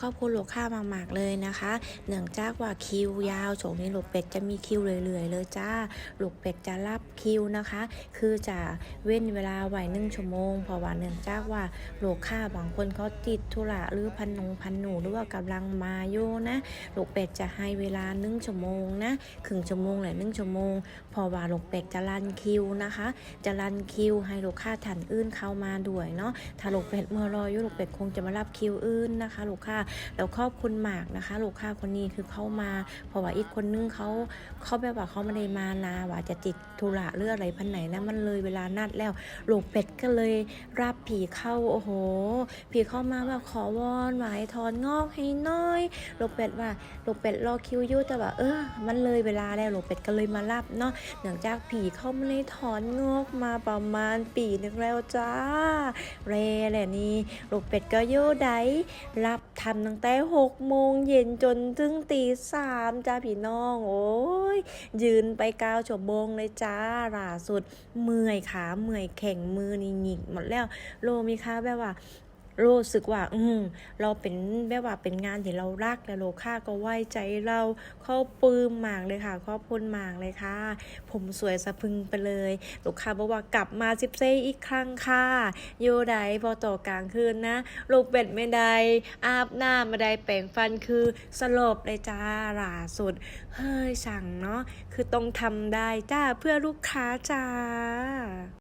ขอบคุณลูกค้ามากๆเลยนะคะ เนื่องจากว่าคิวยาวช่วงนี้ลูกเป็ดจะมีคิวเรื่อยๆเลยจ้าลูกเป็ดจะรับคิวนะคะ คือจะเว้นเวลาไว้หนึ่งชั่วโมงเพราะว่าเนื่องจากว่าลูกค้าบางคนเขาติดธุระหรือพันนงพันหนูหรือว่ากำลังมาอยู่นะลูกเป็ดจะให้เวลาหนึ่งชั่วโมงนะครึ่งชั่วโมงหรือหนึ่งชั่วโมงเพราะว่าลูกเป็ดจะรันคิวนะคะ จะรันคิวให้ลูกค้าท่านอื่นเข้ามาด้วยเนาะถ้าลูกเป็ดเมื่อรออยู่ลูกเป็ดคงจะมารับคิวอื่นนะคะ ลูกค้าแล้วขอบคุณมากนะคะ ลูกค้าคนนี้คือเข้ามา เพราะว่าอีกคนนึงเขาเขาแบบว่าเขาไม่ได้มานาว่าจะติดธุระเรื่องอะไรพันไหนนะมันเลยเวลานัดแล้วลูกเป็ดก็เลยรับผีเข้าโอ้โห ผีเข้ามาว่าขอวอนไหวายถอนงอกให้น้อยลูกเป็ดว่าลูกเป็ดรอคิวอยู่แต่ว่าเออมันเลยเวลาแล้วลูกเป็ดก็เลยมารับเนาะเนื่องจากผีเข้ามาเลยถอนงอกมาประมาณปีนึงแล้วจ้าเรแหละนี่ลูกเป็ดก็โย่ได้รับทัำตั้งแต่หกโมงเย็นจนถึงตีสามจ้าพี่น้อง โอ้ย ยืนไปเก้าชั่วโมงเลยจ้าล่าสุด เมื่อยขาเมื่อยแข่งมือนี่หงิกหมดแล้ว โลมีค่าแบบว่า รู้สึกว่า อืมเราเป็นแบบว่าเป็นงานที่เรารักและโลค่าก็ไว้ใจเราเข้าปลื้มมากเลยค่ะขอบคุณมากเลยค่ะ ผมสวยสะพึงไปเลย ลูกค้าบอกว่ากลับมาซิบเซอีกครั้งค่ะโยไดพอต่อกลางคืนนะลูกเป็ดไม่ได้อาบหน้ำไม่ได้แปรงฟันคือสลบเลยจ้าล่าสุด เฮ้ยสั่งเนาะคือต้องทำได้จ้าเพื่อลูกค้าจ้า